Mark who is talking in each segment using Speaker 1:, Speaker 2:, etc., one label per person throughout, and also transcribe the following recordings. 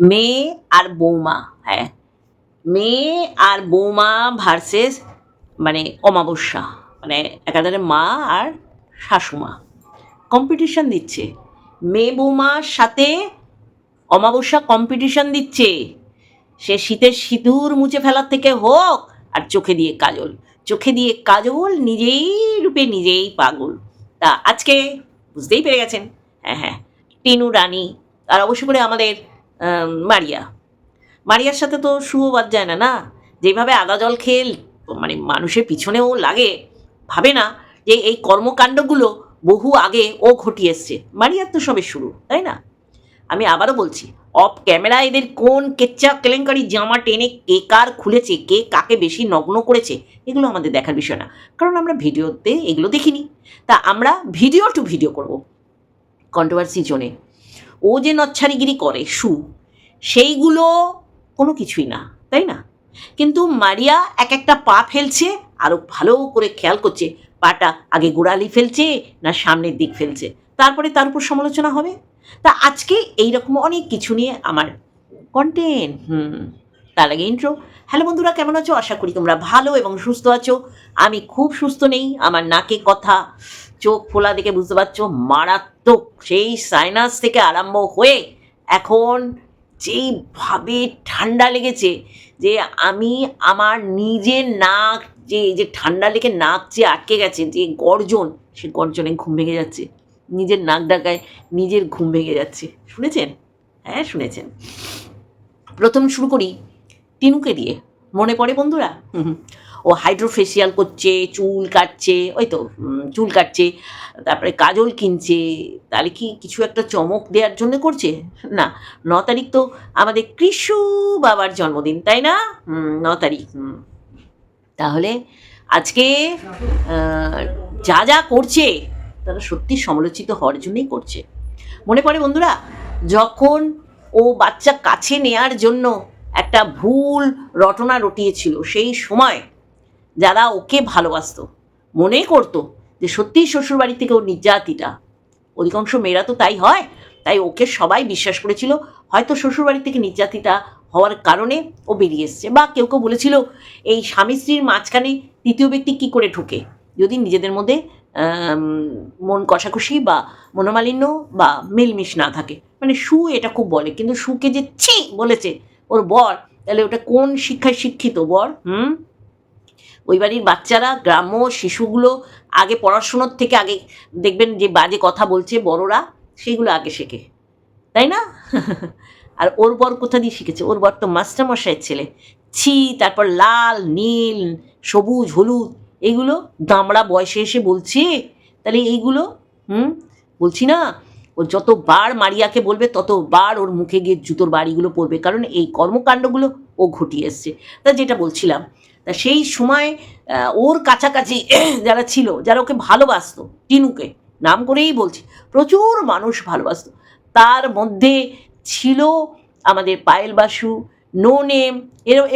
Speaker 1: মেয়ে আর বৌমা হ্যাঁ। মেয়ে আর বৌমা ভার্সেস মানে অমাবস্যা মানে একাধারে মা আর শাশুমা। কম্পিটিশন দিচ্ছে। মেয়ে বৌমার সাথে অমাবস্যা কম্পিটিশন দিচ্ছে। সে শীতের সিঁদুর মুছে ফেলার থেকে হোক আর চোখে দিয়ে কাজল। চোখে দিয়ে কাজল নিজেই রূপে নিজেই পাগল। তা আজকে বুঝতেই পেরে গেছেন। হ্যাঁ হ্যাঁ। টিনু রানী আর অবশ্য করে আমাদের আম, মারিয়া। মারিয়ার সাথে তো শুভ বাদ যায় না না? যেভাবে আদা জল খেয়ে মানে মানুষের পিছনেও লাগে, ভাবে না যে এই কর্মকাণ্ডগুলো বহু আগে ও ঘটিয়ে এসছে। মারিয়ার তো সবে শুরু, তাই না? আমি আবারও বলছি, অফ ক্যামেরা এদের কোন কেচ্চা কেলেঙ্কারি জামা টেনে কে কার খুলেছে, কে কাকে বেশি নগ্ন করেছে, এগুলো আমাদের দেখার বিষয় না। কারণ আমরা ভিডিওতে এগুলো দেখিনি। তা আমরা ভিডিও টু ভিডিও করব। কন্ট্রোভার্সি জোনে। ও যে নচ্ছারিগিরি করে, সু, সেইগুলো কোনো কিছুই না, তাই না? কিন্তু মারিয়া এক একটা পা ফেলছে আরও ভালো করে খেয়াল করছে, পাটা আগে গোড়ালি ফেলছে না সামনের দিক ফেলছে। তারপরে তার উপর সমালোচনা হবে। তা আজকে এইরকম অনেক কিছু নিয়ে আমার কন্টেন্ট হুম। তার আগে ইন্ট্রো হ্যালো বন্ধুরা, কেমন আছো? আশা করি তোমরা ভালো এবং সুস্থ আছো। আমি খুব সুস্থ নেই, আমার নাকে কথা, চোখ ফোলা দেখে বুঝতে পারছ, মারাত্মক সেই সাইনাস থেকে আরম্ভ হয়ে এখন যেইভাবে ঠান্ডা লেগেছে যে আমি আমার নিজের নাক যে যে ঠান্ডা লেগে নাক যে আটকে গেছে, যে গর্জন, সে গর্জনে ঘুম ভেঙে যাচ্ছে। নিজের নাক ডাকায় নিজের ঘুম ভেঙে যাচ্ছে। শুনেছেন? হ্যাঁ শুনেছেন। প্রথম শুরু করি। টিনুকে দিয়ে। মনে পড়ে বন্ধুরা। ও হাইড্রোফেশিয়াল করছে, চুল কাটছে, ওই তো চুল কাটছে, তারপরে কাজল কিনছে, তাহলে কি কিছু একটা চমক দেওয়ার জন্য করছে? না, ন তারিখ তো আমাদের কৃষু বাবার জন্মদিন, তাই না? ন তারিখ। তাহলে আজকে যা যা করছে, তারা সত্যি সমালোচিত হওয়ার জন্যই করছে। মনে পড়ে বন্ধুরা? যখন ও বাচ্চা কাছে নেয়ার জন্য একটা ভুল রটনা রটিয়েছিল সেই সময় যারা ওকে ভালোবাসতো, মনে করতো যে সত্যিই শ্বশুরবাড়ি থেকে ওর নির্যাতিতা। অধিকাংশ মেয়েরা তো তাই হয়, তাই ওকে সবাই বিশ্বাস করেছিল, হয়তো শ্বশুরবাড়ি থেকে নির্যাতিতা হওয়ার কারণে ও বেরিয়ে এসছে বা কেউ কেউ বলেছিল, এই স্বামী স্ত্রীর মাঝখানে তৃতীয় ব্যক্তি কি করে ঢুকে? যদি নিজেদের মধ্যে মন কষাকষি বা মনোমালিন্য বা মিলমিশ না থাকে। মানে সু এটা খুব বলে, কিন্তু সুকে যে ছি বলেছে ওর বর, তাহলে ওটা কোন শিক্ষায় শিক্ষিত বর? হুম? ওই বাড়ির বাচ্চারা, গ্রাম্য শিশুগুলো আগে পড়াশুনোর থেকে আগে দেখবেন যে বাজে কথা বলছে বড়রা সেইগুলো আগে শেখে। তাই না? আর ওর বর কোথা দিয়ে শিখেছে? ওর বর তো মাস্টারমশাইয়ের ছেলে। ছি, তারপর লাল, নীল, সবুজ, হলুদ এইগুলো দামড়া বয়সে এসে বলছে। তাহলে এইগুলো, হুম? বলছি না ও যতবার মারিয়াকে বলবে, ততবার ওর মুখে গিয়ে জুতোর বাড়িগুলো পড়বে কারণ এই কর্মকাণ্ডগুলো ও ঘটিয়ে এসছে। তা যেটা বলছিলাম, তা সেই সময় ওর কাছাকাছি যারা ছিল, যারা ওকে ভালোবাসতো, টিনুকে, নাম করেই বলছি, প্রচুর মানুষ ভালোবাসতো। তার মধ্যে ছিল আমাদের পায়েল বাসু, নো নেম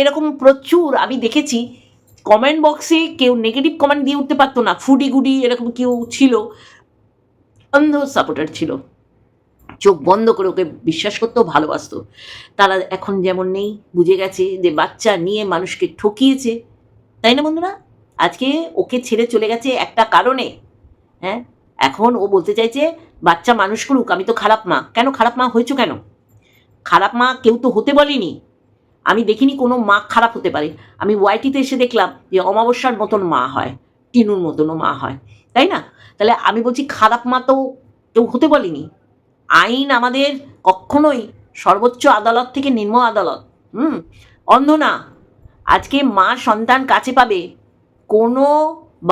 Speaker 1: এরকম প্রচুর। আমি দেখেছি কমেন্ট বক্সে কেউ নেগেটিভ কমেন্ট দিয়ে উঠতে পারতো না ফুডি গুডি এরকম কেউ ছিল। অন্ধ সাপোর্টার ছিল। চোখ বন্ধ করে ওকে বিশ্বাস করতেও ভালোবাসতো। তারা এখন যেমন নেই, বুঝে গেছে যে বাচ্চা নিয়ে মানুষকে ঠকিয়েছে। তাই না বন্ধুরা? আজকে ওকে ছেড়ে চলে গেছে একটা কারণে। হ্যাঁ? এখন ও বলতে চাইছে, বাচ্চা মানুষ করুক, আমি তো খারাপ মা। কেন খারাপ মা হয়েছো কেন? খারাপ মা কেউ তো হতে বলেনি। আমি দেখিনি কোনো মা খারাপ হতে পারে। আমি ওয়াইটিতে এসে দেখলাম যে অমাবস্যার মতন মা হয়। টিনুর মতনও মা হয়, তাই না? তাহলে আমি বলছি খারাপ মা তো কেউ হতে বলেনি। আইন আমাদের কখনোই সর্বোচ্চ আদালত থেকে নিম্ন আদালত, হুম? অন্ধ না। আজকে মা সন্তান কাছে পাবে কোনো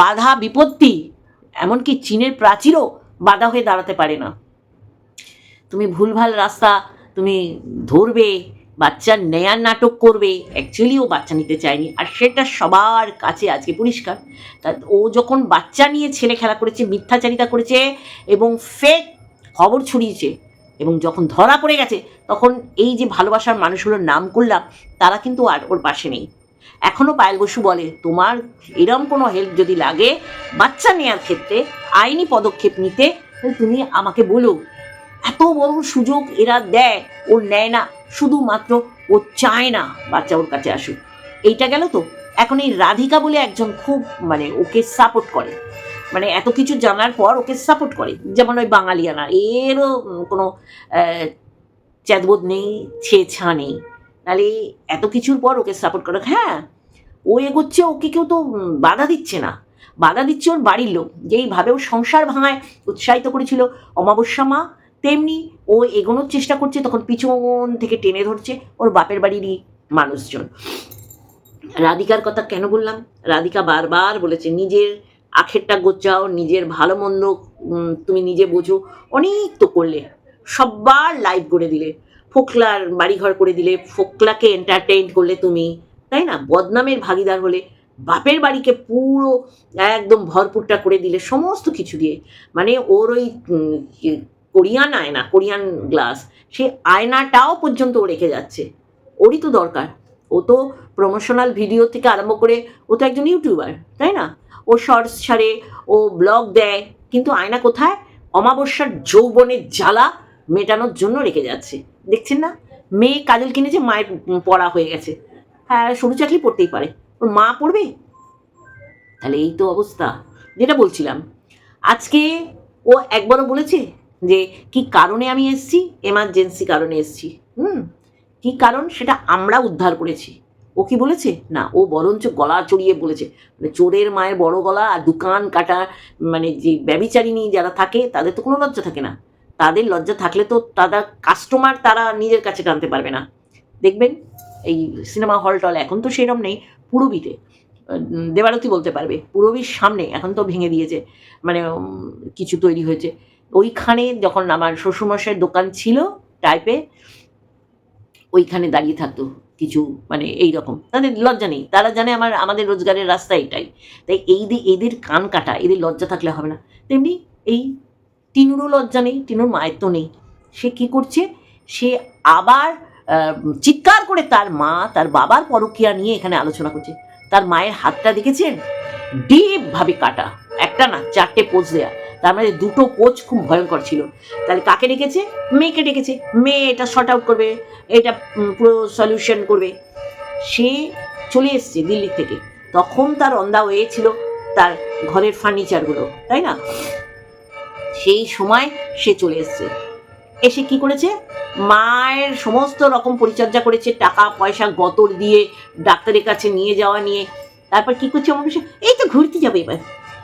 Speaker 1: বাধা বিপত্তি, এমনকি চীনের প্রাচীরও বাধা হয়ে দাঁড়াতে পারে না। তুমি ভুলভাল রাস্তা তুমি ধরবে বাচ্চা নেয়ার নাটক করবে। অ্যাকচুয়ালি ও বাচ্চা নিতে চায়নি। আর সেটা সবার কাছে আজকে পরিষ্কার। তা ও যখন বাচ্চা নিয়ে ছেলে খেলা করেছে, মিথ্যাচারিতা করেছে এবং ফেক খবর ছড়িয়েছে এবং যখন ধরা পড়ে গেছে, তখন এই যে ভালোবাসার মানুষগুলোর নাম করলাম, তারা কিন্তু আর ওর পাশে নেই। এখনও পায়েল বসু বলে, তোমার এরম কোনো হেল্প যদি লাগে বাচ্চা নেওয়ার ক্ষেত্রে, আইনি পদক্ষেপ নিতে তুমি আমাকে বলো। এত বড় সুযোগ এরা দেয় ও নেয় না। শুধুমাত্র ও চায় না বাচ্চা ওর কাছে আসুক। এইটা গেল তো? এখন এই রাধিকা বলে একজন খুব মানে ওকে সাপোর্ট করে। মানে এত কিছু জানার পর ওকে সাপোর্ট করে। যেমন ওই বাঙালিয়ানা। এরও কোনো চ্যাদবোধ নেই, ছেছা নেই। নাহলে এত কিছুর পর ওকে সাপোর্ট করে। হ্যাঁ ও এগোচ্ছে, ওকে কেউ তো বাধা দিচ্ছে না। বাধা দিচ্ছে ওর বাড়ির লোক। যেইভাবে ও সংসার ভাঙায়, উৎসাহিত করেছিল অমাবস্যা মা তেমনি ও এগোনোর চেষ্টা করছে, তখন পিছন থেকে টেনে ধরছে ওর বাপের বাড়িরই মানুষজন। রাধিকার কথা কেন বললাম? রাধিকা বারবার বলেছে, নিজের আখেরটা গোচাও নিজের ভালো মন্দ তুমি নিজে বোঝো। অনেক তো করলে, সববার লাইভ করে দিলে, ফোকলার বাড়িঘর করে দিলে, ফোকলাকে এন্টারটেইন করলে তুমি, তাই না? বদনামের ভাগিদার হলে বাপের বাড়িকে পুরো একদম ভরপুরটা করে দিলে, সমস্ত কিছু দিয়ে। মানে ওর ওই কোরিয়ান আয়না, কোরিয়ান গ্লাস, সে আয়নাটাও পর্যন্ত ও রেখে যাচ্ছে। ওরই তো দরকার। ও তো প্রমোশনাল ভিডিও থেকে আরম্ভ করে, ও তো একজন ইউটিউবার তাই না? ও শর্টস ছাড়ে ও ব্লগ দেয়, কিন্তু আয়না কোথায়? অমাবস্যার যৌবনের জ্বালা মেটানোর জন্য রেখে যাচ্ছে। দেখছেন না? মেয়ে কাজল কিনেছে, মায়ের পড়া হয়ে গেছে। হ্যাঁ সরু চাকরি পড়তেই পারে। ওর মা পড়বে? তাহলে এই তো অবস্থা। যেটা বলছিলাম, আজকে ও একবারও বলেছে যে কি কারণে আমি এসছি? এমার্জেন্সি কারণে এসছি। হুম? কি কারণ? সেটা আমরা উদ্ধার করেছি। ও কি বলেছে? না, ও বরঞ্চ গলা চড়িয়ে বলেছে। মানে চোরের মায়ের বড় গলা আর দোকান কাটা মানে যে ব্যবিচারিণী যারা থাকে, তাদের তো কোনো লজ্জা থাকে না। তাদের লজ্জা থাকলে তো তারা কাস্টমার তারা নিজের কাছে টানতে পারবে না। দেখবেন, এই সিনেমা হল টল এখন তো সেরম নেই, পুরবিতে। দেবারতী বলতে পারবে, পুরবির সামনে এখন তো ভেঙে দিয়েছে। মানে কিছু তৈরি হয়েছে। ওইখানে যখন আমার শ্বশুরমশাইয়ের দোকান ছিল টাইপে ওইখানে দাঁড়িয়ে থাকতো কিছু মানে এই রকম তাদের লজ্জা নেই। তারা জানে আমার, আমাদের রোজগারের রাস্তা এটাই। তাই এই এদের কান কাটা, এদের লজ্জা থাকলে হবে না। তেমনি এই টিনুরও লজ্জা নেই, টিনুর মায়ের তো নেই। সে কি করছে? সে আবার চিৎকার করে তার মা, তার বাবার পরকিয়া নিয়ে এখানে আলোচনা করছে। তার মায়ের হাতটা দেখেছেন? ডিপ ভাবে কাটা। একটা না, চারটে পোজ দেয়া। তার মানে দুটো কোচ খুব ভয়ঙ্কর ছিল। তাহলে কাকে ডেকেছে? মেয়েকে ডেকেছে। মেয়ে এটা শর্ট আউট করবে, এটা পুরো সলিউশন করবে। সে চলে এসছে দিল্লি থেকে। তখন তার অন্দা ওয়ে ছিল তার ঘরের ফার্নিচারগুলো তাই না? সেই সময় সে চলে এসছে। এসে কি করেছে? মায়ের সমস্ত রকম পরিচর্যা করেছে, টাকা, পয়সা গতর দিয়ে ডাক্তারের কাছে নিয়ে যাওয়া নিয়ে। তারপর কি করছে আমার এই তো ঘুরতে যাবে এবার।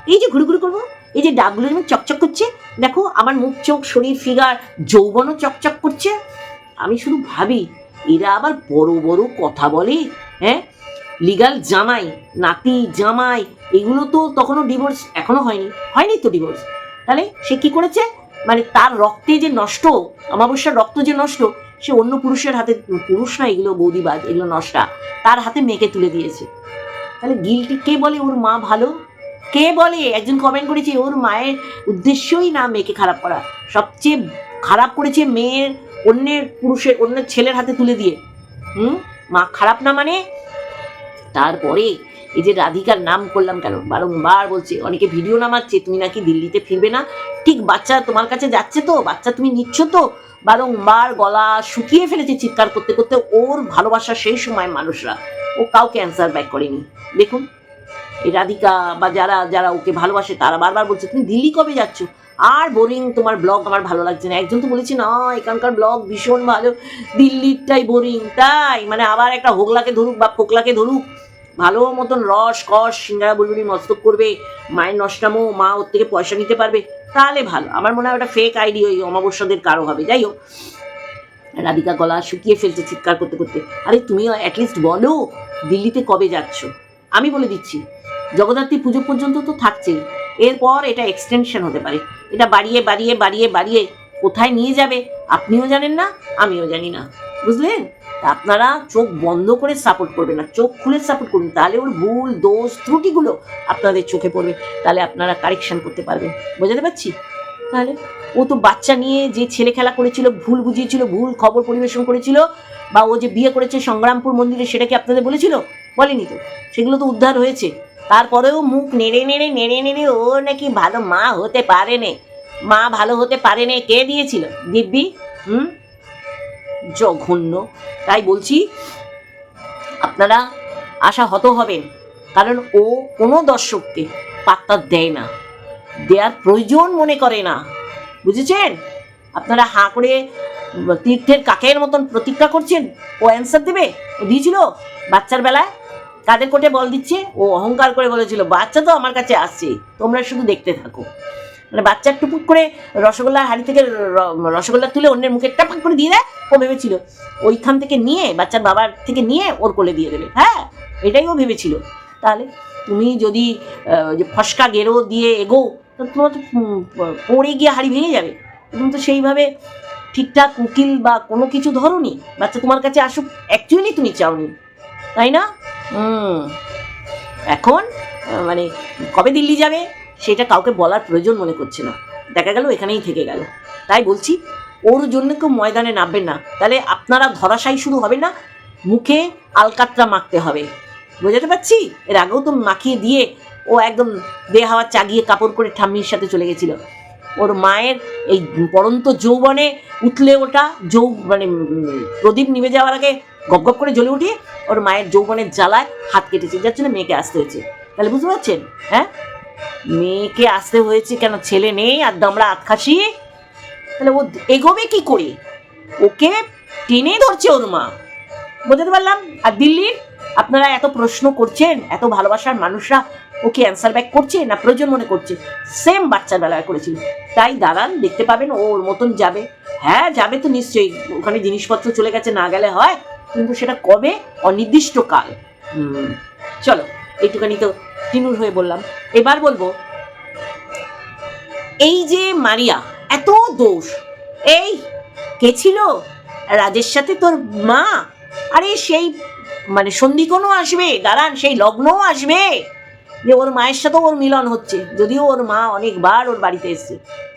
Speaker 1: এই যে ঘুরু ঘুরু করব এই যে ডাকগুলো যেমন চকচক করছে, দেখো আমার মুখ, চোখ, শরীর, ফিগার, যৌবনও চকচক করছে। আমি শুধু ভাবি, এরা আবার বড় বড় কথা বলে হ্যাঁ? লিগাল জামাই, নাতি, জামাই, এগুলো তো তখনও ডিভোর্স এখনও হয়নি। হয়নি তো ডিভোর্স তাহলে সে কি করেছে? মানে তার রক্তে যে নষ্ট, অমাবস্যার রক্ত যে নষ্ট, সে অন্য পুরুষের হাতে, পুরুষ না, এগুলো বৌদিবাজ এগুলো নষ্টা, তার হাতে মেয়েকে তুলে দিয়েছে। তাহলে গিলটি কে বলে ওর মা ভালো? কে বলে? একজন কমেন্ট করেছে, ওর মায়ের উদ্দেশ্যই না মেয়েকে খারাপ করা। সবচেয়ে খারাপ করেছে মেয়ের অন্যের পুরুষের, অন্যের ছেলের হাতে তুলে দিয়ে। হুম? মা খারাপ না মানে? তারপরে এই যে রাধিকার নাম করলাম কেন? বারংবার বলছে, অনেকে ভিডিও নামাচ্ছে, তুমি নাকি দিল্লিতে ফিরবে না? ঠিক, বাচ্চা তোমার কাছে যাচ্ছে তো, বাচ্চা তুমি নিচ্ছ তো? বারংবার গলা শুকিয়ে ফেলেছে চিৎকার করতে করতে, ওর ভালোবাসা সেই সময় মানুষরা। ও কাউকে অ্যান্সার ব্যাক করেনি। দেখুন এই রাধিকা বা যারা যারা ওকে ভালোবাসে, তারা বারবার বলছে, তুমি দিল্লি কবে যাচ্ছ? আর বোরিং তোমার ব্লগ আমার ভালো লাগছে না। একজন তো বলেছে, না, এখানকার ব্লগ ভীষণ ভালো। দিল্লিরটাই বোরিং তাই মানে আবার একটা হোগলাকে ধরুক বা ফোকলাকে ধরুক, ভালো মতন রস, কস, সিঙ্গারা, বুলবুলি মস্তক করবে, মায়ের নষ্টামো, মা ওর থেকে পয়সা নিতে পারবে, তাহলে ভালো। আমার মনে হয় ওটা ফেক আইডি ওই অমাবস্যাদের কারও হবে। যাই হোক, রাধিকা গলা শুকিয়ে ফেলছে চিৎকার করতে করতে। আরে তুমি অ্যাটলিস্ট বলো, দিল্লিতে কবে যাচ্ছ? আমি বলে দিচ্ছি, জগদ্ধাত্রী পুজো পর্যন্ত তো থাকছেই এরপর এটা এক্সটেনশন হতে পারে। এটা বাড়িয়ে বাড়িয়ে বাড়িয়ে বাড়িয়ে কোথায় নিয়ে যাবে আপনিও জানেন না, আমিও জানি না। বুঝলেন? আপনারা চোখ বন্ধ করে সাপোর্ট করবেন না, চোখ খুলে সাপোর্ট করুন, তাহলে ওর ভুল, দোষ, ত্রুটিগুলো আপনাদের চোখে পড়বে, তাহলে আপনারা কারেকশন করতে পারবেন। বোঝাতে পারছি? তাহলে ও তো বাচ্চা নিয়ে যে ছেলে খেলা করেছিল, ভুল বুঝিয়েছিল, ভুল খবর পরিবেশন করেছিল, বা ও যে বিয়ে করেছে সংগ্রামপুর মন্দিরে, সেটা কি আপনাদের বলেছিল? বলেনি তো। সেগুলো তো উদ্ধার হয়েছে। তারপরেও মুখ নেড়ে নেড়ে নেড়ে নেড়ে ও নাকি ভালো মা হতে পারে নে মা ভালো হতে পারে নে কে দিয়েছিল? দিব্যি? হুম? জঘন্য। তাই বলছি, আপনারা আশা হত হবেন। কারণ ও কোনো দর্শককে পাত্তা দেয় না। দেওয়ার প্রয়োজন মনে করে না। বুঝেছেন? আপনারা হাঁ করে তীর্থের কাকের মতন প্রতীক্ষা করছেন? ও অ্যান্সার দেবে? ও দিয়েছিল? বাচ্চার বেলায়? কাদের কোটে বল দিচ্ছে। ও অহংকার করে বলেছিল, বাচ্চা তো আমার কাছে আসছে তোমরা শুধু দেখতে থাকো। মানে বাচ্চার টুপুক করে রসগোল্লার হাড়ি থেকে রসগোল্লা তুলে অন্যের মুখে টাপাক করে দিয়ে দেয়, ও ভেবেছিল, ওইখান থেকে নিয়ে, বাচ্চার বাবার থেকে নিয়ে ওর কোলে দিয়ে দেবে। হ্যাঁ এটাই ও ভেবেছিল। তাহলে তুমি যদি যে ফসকা গেরো দিয়ে এগো তোমার তো পড়ে গিয়ে হাড়ি ভেঙে যাবে। তুমি তো সেইভাবে ঠিকঠাক উকিল বা কোনো কিছু ধরোনি। বাচ্চা তোমার কাছে আসুক অ্যাকচুয়ালি তুমি চাও চাওনি। তাই না? এখন মানে কবে দিল্লি যাবে, সেটা কাউকে বলার প্রয়োজন মনে করছে না। দেখা গেল, এখানেই থেকে গেল। তাই বলছি, ওর জন্য কেউ ময়দানে নামবেন না। তাহলে আপনারা ধরাশায়ী শুরু হবে না? মুখে আলকাতরা মাখতে হবে। বোঝাতে পারছি? এর আগেও তো মাখিয়ে দিয়ে ও একদম দে হাওয়া চাগিয়ে কাপড় করে ঠাম্মির সাথে চলে গেছিল। ওর মায়ের এই পরন্ত যৌবনে উঠলে ওটা যৌ মানে প্রদীপ নিভে যাওয়ার আগে গপ গপ করে জ্বলে উঠে ওর মায়ের যৌবনের জ্বালায় হাত কেটেছে যার জন্য মেয়েকে আসতে হয়েছে। তাহলে বুঝতে পারছেন? হ্যাঁ? মেয়েকে আসতে হয়েছে কেন? ছেলে নেই, আর দামড়া আত খাসি। তাহলে ও এগোবে কি করে? ওকে টেনে ধরছে ওর মা। বোঝাতে পারলাম? আর দিল্লির আপনারা এত প্রশ্ন করছেন, এত ভালোবাসার মানুষরা ওকে অ্যান্সার ব্যাক করছে না প্রয়োজন মনে করছে? সেম বাচ্চার বেলায় করেছিল। তাই দাঁড়ান, দেখতে পাবেন ও ওর মতন যাবে। হ্যাঁ যাবে তো নিশ্চয়ই। ওখানে জিনিসপত্র চলে গেছে, না গেলে হয়। কিন্তু সেটা কবে? অনির্দিষ্ট কাল হুম, চলো এইটুখানি তো টিনুর হয়ে বললাম। এবার বলব এই যে মারিয়া এত দোষ। এই কে ছিল? রাজের সাথে তোর মা? আরে সেই মানে সন্ধিকোণও আসবে দাঁড়ান সেই লগ্নও আসবে। যে ওর মায়ের সাথেও ওর মিলন হচ্ছে যদিও ওর মা অনেকবার ওর বাড়িতে এসছে।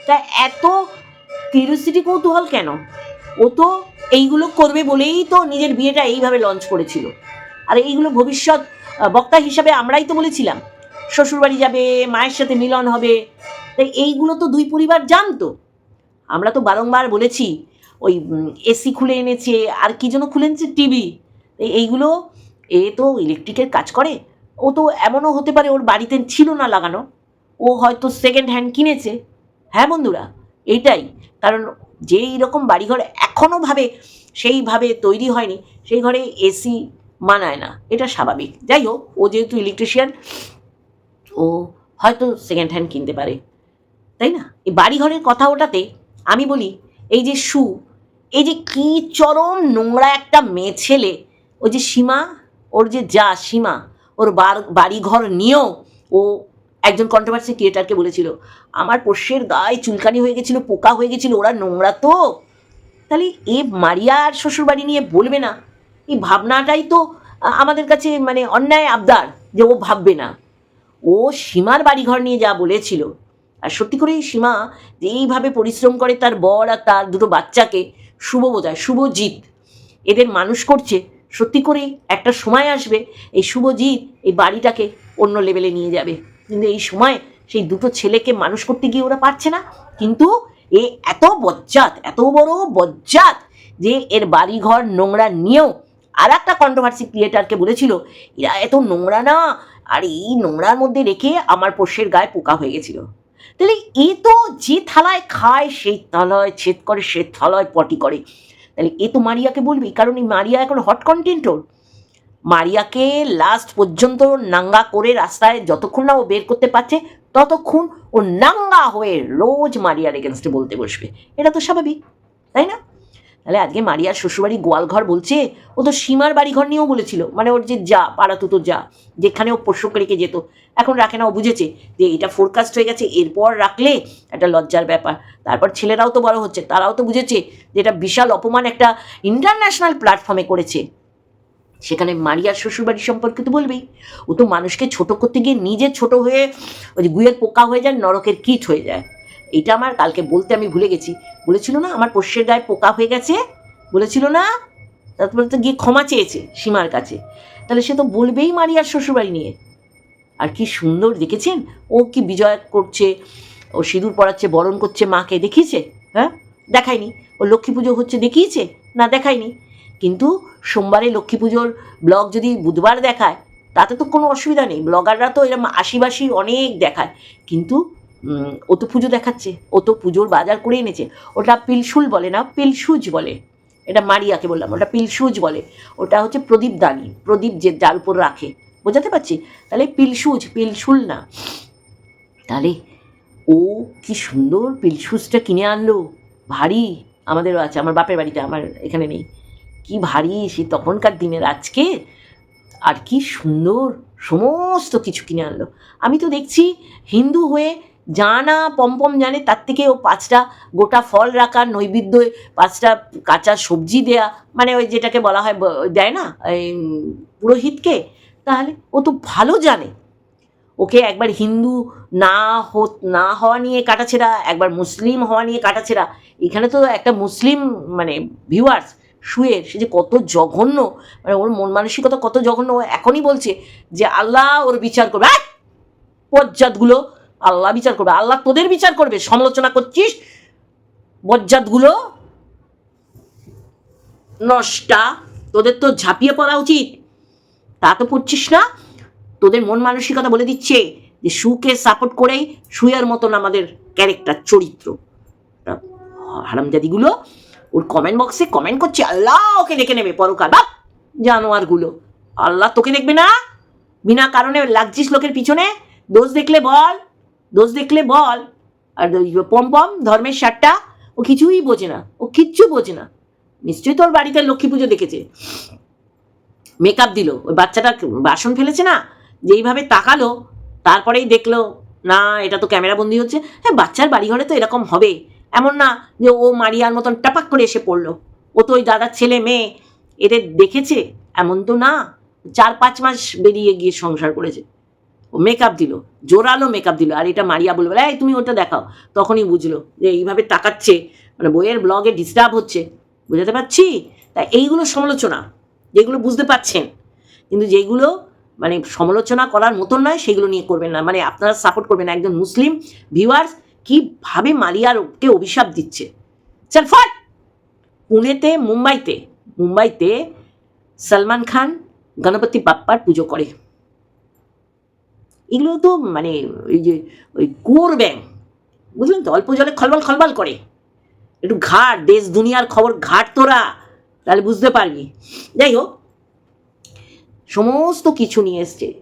Speaker 1: তা এত কিউরিয়াসিটি কৌতূহল কেন? ও তো এইগুলো করবে বলেই তো নিজের বিয়েটা এইভাবে লঞ্চ করেছিল। আর এইগুলো ভবিষ্যৎ বক্তা হিসাবে আমরাই তো বলেছিলাম, শ্বশুরবাড়ি যাবে, মায়ের সাথে মিলন হবে। তাই এইগুলো তো দুই পরিবার জানতো। আমরা তো বারংবার বলেছি, ওই এসি খুলে এনেছে, আর কি যেন খুলে এনেছে টিভি। এইগুলো, এ তো ইলেকট্রিকের কাজ করে। ও তো এমনও হতে পারে ওর বাড়িতে ছিল না লাগানো। ও হয়তো সেকেন্ড হ্যান্ড কিনেছে। হ্যাঁ বন্ধুরা, এটাই। কারণ যেই রকম বাড়িঘর এখনও ভাবে সেইভাবে তৈরি হয়নি, সেই ঘরে এসি মানায় না, এটা স্বাভাবিক। যাই হোক, ও যেহেতু ইলেকট্রিশিয়ান ও হয়তো সেকেন্ড হ্যান্ড কিনতে পারে, তাই না? এই বাড়িঘরের কথা ওটাতে আমি বলি, এই যে সু এই যে কি চরম নোংরা একটা মেয়ে ছেলে, ওই যে সীমা, ওর যে যা সীমা, ওর বাড়িঘর নিয়েও ও একজন কন্ট্রোভার্সি ক্রিয়েটারকে বলেছিল, আমার পোষ্যের গায়ে চুলকানি হয়ে গেছিল, পোকা হয়ে গেছিল, ওরা নোংরা তো? তাহলে এ মারিয়া আর শ্বশুরবাড়ি নিয়ে বলবে না। এই ভাবনাটাই তো আমাদের কাছে মানে অন্যায় আবদার যে ও ভাববে না। ও সীমার বাড়িঘর নিয়ে যা বলেছিল, আর সত্যি করেই সীমা যে এইভাবে পরিশ্রম করে তার বর আর তার দুটো বাচ্চাকে, শুভ বোঝায় শুভজিৎ এদের মানুষ করছে, সত্যি করেই একটা সময় আসবে, এই শুভজিৎ এই বাড়িটাকে অন্য লেভেলে নিয়ে যাবে। কিন্তু এই সময় সেই দুটো ছেলেকে মানুষ করতে গিয়ে ওরা পারছে না। কিন্তু এ এত বজ্জাত, এত বড় বজ্জাত যে এর বাড়িঘর নোংরা নিয়েও আর একটা কন্ট্রোভার্সি ক্রিয়েটারকে বলেছিল, এরা এত নোংরা না, আর এই নোংরার মধ্যে রেখে আমার পোষ্যের গায়ে পোকা হয়ে গেছিল। তাহলে এ তো যে থালায় খায়, সেই থালায় ছেদ করে, সে থালায় পটি করে। তাহলে এ তো মারিয়াকে বলবি কারণ এই মারিয়া এখন হট কন্টেন্ট ওর। মারিয়াকে লাস্ট পর্যন্ত নাঙ্গা করে রাস্তায় যতক্ষণ না ও বের করতে পারছে, ততক্ষণ ও নাঙ্গা হয়ে রোজ মারিয়ার এগেনস্টে বলতে বসবে। এটা তো স্বাভাবিক, তাই না? তাহলে আজকে মারিয়ার শ্বশুরবাড়ি গোয়ালঘর বলছে, ও তো সীমার বাড়িঘর নিয়েও বলেছিল মানে ওর যে যা পাড়াতুতো যা, যেখানে ও পোষ্যকে রেখে যেত। এখন রাখে না, ও বুঝেছে যে এটা ফোরকাস্ট হয়ে গেছে, এরপর রাখলে একটা লজ্জার ব্যাপার। তারপর ছেলেরাও তো বড় হচ্ছে, তারাও তো বুঝেছে যে এটা বিশাল অপমান একটা ইন্টারন্যাশনাল প্ল্যাটফর্মে করেছে। সেখানে মারিয়ার শ্বশুরবাড়ি সম্পর্কে তো বলবেই। ও তো মানুষকে ছোট করতে গিয়ে নিজে ছোট হয়ে ওই যে গুয়ের পোকা হয়ে যায়, নরকের কীট হয়ে যায়। এটা আমার কালকে বলতে আমি ভুলে গেছি। বলেছিল না, আমার পোষ্যের গায়ে পোকা হয়ে গেছে? বলেছিল না? তারপরে তো গিয়ে ক্ষমা চেয়েছে সীমার কাছে। তাহলে সে তো বলবেই মারিয়ার শ্বশুরবাড়ি নিয়ে। আর কি সুন্দর দেখেছেন? ও কি বিজয় করছে, ও সিঁদুর পড়াচ্ছে বরণ করছে মাকে দেখিয়েছে? হ্যাঁ? দেখায়নি। ও লক্ষ্মী পুজো হচ্ছে দেখিয়েছে? না, দেখায়নি। কিন্তু সোমবারে লক্ষ্মী পুজোর ব্লগ যদি বুধবার দেখায়, তাতে তো কোনো অসুবিধা নেই। ব্লগাররা তো এরকম আশিবাসি অনেক দেখায়। কিন্তু ও তো পুজো দেখাচ্ছে। ও তো পুজোর বাজার করে এনেছে। ওটা পিলসুল বলে না, পিলসুজ বলে। এটা মারিয়াকে বললাম, ওটা পিলসুজ বলে। ওটা হচ্ছে প্রদীপ দানি। প্রদীপ যে যার উপর রাখে। বোঝাতে পারছি? তাহলে পিলসুজ, পিলসুল না। তাহলে ও কি সুন্দর পিলসুজটা কিনে আনলো। ভারী আমাদেরও আছে, আমার বাপের বাড়িতে, আমার এখানে নেই। কি ভারী সে তখনকার দিনের আজকে? আর কি সুন্দর সমস্ত কিছু কিনে আনলো। আমি তো দেখছি হিন্দু হয়ে যা জানা পম্পম জানে তার থেকে ও পাঁচটা গোটা ফল রাখা, নৈবেদ্য, পাঁচটা কাঁচা সবজি দেয়া মানে ওই যেটাকে বলা হয় দেয় না পুরোহিতকে? তাহলে ও তো ভালো জানে। ওকে একবার হিন্দু না হো না হওয়া নিয়ে কাটাছেড়া, একবার মুসলিম হওয়া নিয়ে কাটাছেড়া। এখানে তো একটা মুসলিম মানে ভিউয়ার্স শুয়ের সে যে কত জঘন্য মানে ওর মন মানসিকতা কত জঘন্য, ও এখনই বলছে যে আল্লাহ ওর বিচার করবে! বজ্জাতগুলো আল্লাহ বিচার করবে, আল্লাহ তোদের বিচার করবে। সমালোচনা করছিস, বজ্জাতগুলো নষ্টা, তোদের তো ঝাঁপিয়ে পড়া উচিত। তা তো পড়ছিস না। তোদের মন মানসিকতা বলে দিচ্ছে যে সুকে সাপোর্ট করেই সুয়ের মতন আমাদের ক্যারেক্টার চরিত্র। হারামজাদিগুলো ওর কমেন্ট বক্সে কমেন্ট করছে, আল্লাহ ওকে দেখে নেবে পরকাল বাপ! জানোয়ারগুলো। আল্লাহ তোকে দেখবে না? বিনা কারণে লাগছিস লোকের পিছনে? দোষ দেখলে বল, দোষ দেখলে বল। আর পম পম, ধর্মের সারটা, ও কিছুই বোঝে না, ও কিচ্ছু বোঝে না। নিশ্চয়ই তোর বাড়িতে লক্ষ্মী পুজো দেখেছে। মেকআপ দিল, ওই বাচ্চাটা বাসন ফেলেছে না? যেইভাবে তাকালো, তারপরেই দেখল, না, এটা তো ক্যামেরা বন্দি হচ্ছে। হ্যাঁ বাচ্চার বাড়ি ঘরে তো এরকম হবে। এমন না যে ও মারিয়ার মতন টাপাক করে এসে পড়ল। ও তো ওই দাদার ছেলে মেয়ে। এদের দেখেছে? এমন তো না। চার পাঁচ মাস বেরিয়ে গিয়ে সংসার করেছে। ও মেকআপ দিল, জোরালো মেকআপ দিল। আর এটা মারিয়া বলবে, এই তুমি ওটা দেখাও। তখনই বুঝলো যে এইভাবে তাকাচ্ছে। মানে বইয়ের ব্লগে ডিস্টার্ব হচ্ছে। বুঝাতে পারছি? তা এইগুলো সমালোচনা, যেগুলো বুঝতে পারছেন। কিন্তু যেগুলো মানে সমালোচনা করার মতন নয়, সেগুলো নিয়ে করবেন না। মানে আপনারা সাপোর্ট করবেন একজন মুসলিম ভিউয়ার্স কীভাবে মালিয়ারকে অভিশাপ দিচ্ছে? চল ফট! পুনেতে, মুম্বাইতে মুম্বাইতে সলমান খান, গণপতি বাপ্পার পুজো করে। এগুলো তো মানে ওই যে, ওই কুয়োর ব্যাং। বুঝলেন তো? অল্প জলে খলবল খলবল করে। একটু ঘাট, দেশ দুনিয়ার খবর, ঘাট তোরা। তাহলে বুঝতে পারবি। যাই হোক, সমস্ত কিছু নিয়ে এসছে।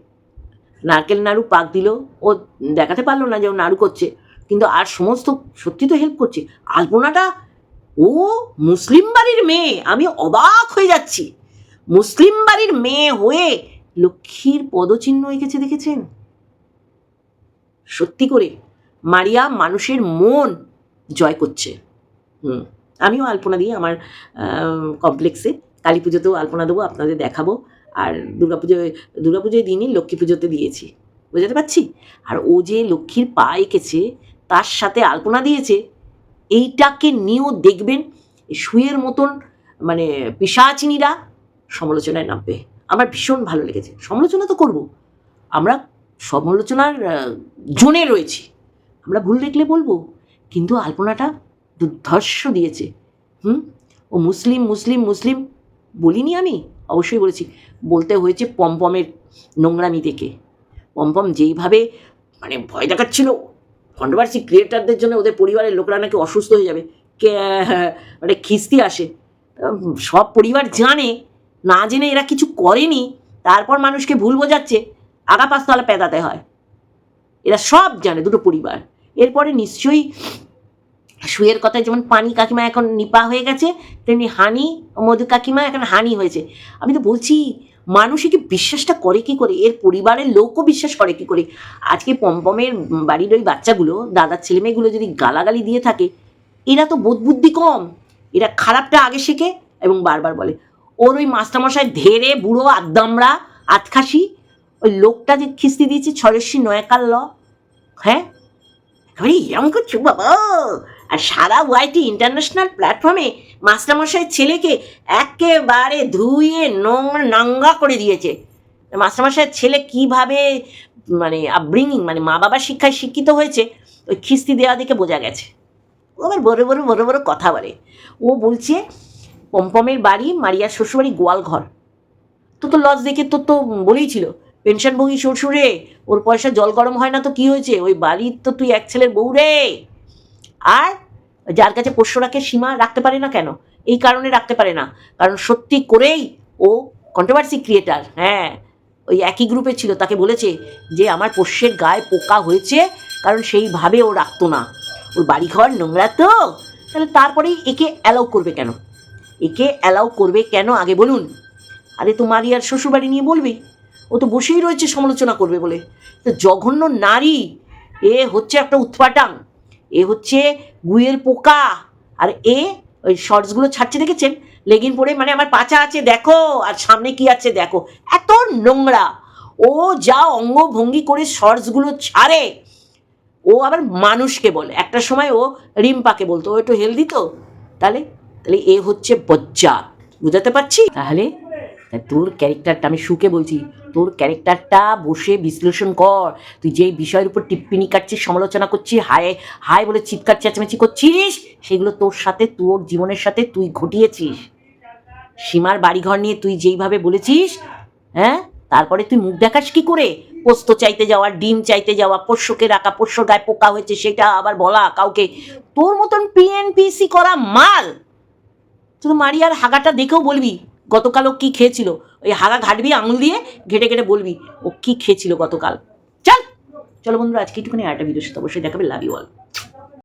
Speaker 1: নারকেল নাড়ু পাক দিল। ও দেখাতে পারল না যে ও নাড়ু করছে। কিন্তু আর সমস্ত, সত্যি তো হেল্প করছে। আলপনাটা, ও মুসলিম বাড়ির মেয়ে, আমি অবাক হয়ে যাচ্ছি। মুসলিম বাড়ির মেয়ে হয়ে লক্ষ্মীর পদচিহ্ন এঁকেছে দেখেছেন? সত্যি করে, মারিয়া মানুষের মন জয় করছে। হুম, আমিও আলপনা দিই আমার কমপ্লেক্সে কালী পুজোতেও আলপনা দেবো, আপনাদের দেখাবো। আর দুর্গাপুজোয় দুর্গাপুজোয় দিনই লক্ষ্মী পুজোতে দিয়েছি। বুঝতে পারছি? আর ও যে লক্ষ্মীর পা এঁকেছে তার সাথে আলপনা দিয়েছে। এইটাকে নিয়েও দেখবেন শুয়ের মতন মানে পিসাচিনীরা সমালোচনায় নামবে। আমার ভীষণ ভালো লেগেছে। সমালোচনা তো করব। আমরা সমালোচনার জোনে রয়েছি। আমরা ভুল দেখলে বলব, কিন্তু আলপনাটা দুর্ধর্ষ দিয়েছে। হুম? ও মুসলিম মুসলিম মুসলিম বলিনি আমি? অবশ্যই বলেছি। বলতে হয়েছে পমপমের নোংরামি থেকে পমপম যেইভাবে মানে ভয় দেখাচ্ছিল কন্ট্রোভার্সি ক্রিয়েটারদের জন্য ওদের পরিবারের লোকরা নাকি অসুস্থ হয়ে যাবে। কে মানে খিস্তি আসে। সব পরিবার জানে, না জেনে এরা কিছু করেনি, তারপর মানুষকে ভুল বোঝাচ্ছে আগা পাঁচতলা পেদাতে হয়। এরা সব জানে, দুটো পরিবার। এরপরে নিশ্চয়ই সুয়ের কথায় যেমন পানি কাকিমা এখন নিপা হয়ে গেছে, তেমনি হানি মধু কাকিমা এখন হানি হয়েছে। আমি তো বলছি মানুষে কি বিশ্বাসটা করে কি করে? এর পরিবারের লোকও বিশ্বাস করে কি করে? আজকে পমপমের বাড়ির ওই বাচ্চাগুলো, দাদার ছেলেমেয়েগুলো যদি গালাগালি দিয়ে থাকে, এরা তো বোধ বুদ্ধি কম। এরা খারাপটা আগে শেখে এবং বারবার বলে। ওর ওই মাস্টারমশাই ধেরে বুড়ো, আদ্দামরা, আতখাসি, ওই লোকটা যে খিস্তি দিয়েছে ছয়শী নয়াকাল ল হ্যাঁ? একেবারে এরম করছ, বাবা! আর সারা ওয়াইটি ইন্টারন্যাশনাল প্ল্যাটফর্মে মাস্টারমশাই ছেলেকে একেবারে ধুয়ে নোংরা নাঙ্গা করে দিয়েছে। মাস্টারমশাইয়ের ছেলে কীভাবে মানে আপব্রিঙ্গিং মানে মা বাবার শিক্ষায় শিক্ষিত হয়েছে, ওই খিস্তি দেওয়া দিকে বোঝা গেছে। ও আবার বড় বড় বড় বড় কথা বলে। ও বলছে, পমপমের বাড়ি মারিয়ার শ্বশুরবাড়ি গোয়ালঘর। তো তো লজ দেখে তোর তো বলেই ছিল পেনশনভোগী শ্বশুরে, ওর পয়সা জল গরম হয় না তো কি হয়েছে? ওই বাড়ির তো তুই এক ছেলের বউ রে। আর যার কাছে পোষ্য রাখে সীমা রাখতে পারে না কেন? এই কারণে রাখতে পারে না। কারণ সত্যি করেই ও কন্ট্রোভার্সি ক্রিয়েটার হ্যাঁ ওই একই গ্রুপে ছিল। তাকে বলেছে যে, আমার পোষ্যের গায়ে পোকা হয়েছে, কারণ সেইভাবে ও রাখতো না। ওর বাড়িঘর নোংরা তো। তাহলে তারপরেই একে অ্যালাউ করবে কেন? একে অ্যালাউ করবে কেন? আগে বলুন। আরে তো মারিয়ার শ্বশুরবাড়ি নিয়ে বলবি? ও তো বসেই রয়েছে সমালোচনা করবে বলে। তো জঘন্য নারী, এ হচ্ছে একটা উৎপাটাং। এ হচ্ছে গুয়ের পোকা। আর এ, ওই শর্টসগুলো ছাড়ছে, দেখেছেন? লেগিন পরে মানে আমার পাচা আছে, দেখো। আর সামনে কি আছে, দেখো। এত নোংরা। ও যা অঙ্গভঙ্গি করে শর্টসগুলো ছাড়ে, ও আবার মানুষকে বলে। একটা সময় ও রিম্পাকে বলতো। ও একটু হেলদি তো? তাহলে তাহলে এ হচ্ছে বজ্জা বুঝাতে পারছি? তাহলে তোর ক্যারেক্টারটা, আমি সুখে বলছি, তোর ক্যারেক্টারটা বসে বিশ্লেষণ কর। তুই যেই বিষয়ের উপর টিপ্পিনি কাটছিস, সমালোচনা করছিস, হায় হায় বলে চিৎকার চেঁচামেচি করছিস, সেগুলো তোর সাথে, তোর জীবনের সাথে তুই ঘটিয়েছিস। সীমার বাড়িঘর নিয়ে তুই যেইভাবে বলেছিস হ্যাঁ? তারপরে তুই মুখ দেখাস কি করে? পোস্ত চাইতে যাওয়া, ডিম চাইতে যাওয়া, পোষ্যকে রাখা পোষ্যর গায়ে পোকা হয়েছে, সেটা আবার বলা কাউকে। তোর মতন পিএনপিসি করা মাল। শুধু মারিয়ার হাগাটা দেখেও বলবি গতকাল ও কি খেয়েছিল? ওই হাড়া ঘাটবি, আঙুল দিয়ে ঘেটে ঘেটে বলবি, ও কি খেয়েছিল গতকাল? চল! চলো বন্ধুরা, আজকে একটুখানি আরেকটা ভিডিওর সাথে অবশ্যই দেখাবে। Love you all